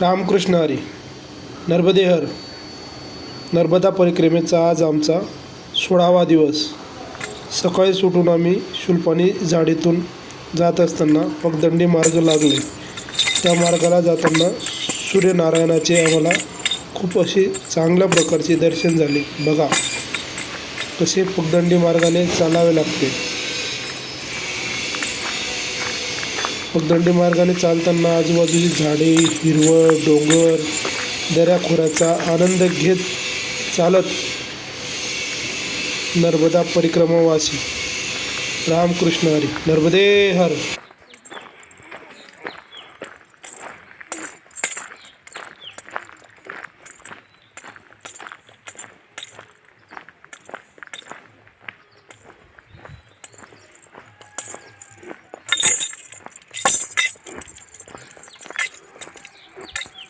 रामकृष्ण हरी. नर्मदेहर. नर्मदा परिक्रमेचा आज आमचा सोळावा दिवस. सकाळी सुटून आम्ही शुल्पानी झाडीतून जात असताना पगदंडी मार्ग लागले. त्या मार्गाला जाताना सूर्यनारायणाचे आम्हाला खूप असे चांगल्या प्रकारचे दर्शन झाले. बघा कसे पगदंडी मार्गाने चालावे लागते. पगदंडी मार्गाने चालताना आजूबाजूची झाडे हिरवळ डोंगर दऱ्याखोऱ्याचा आनंद घेत चालत नर्मदा परिक्रमावासी रामकृष्ण हरी. नर्मदे हर.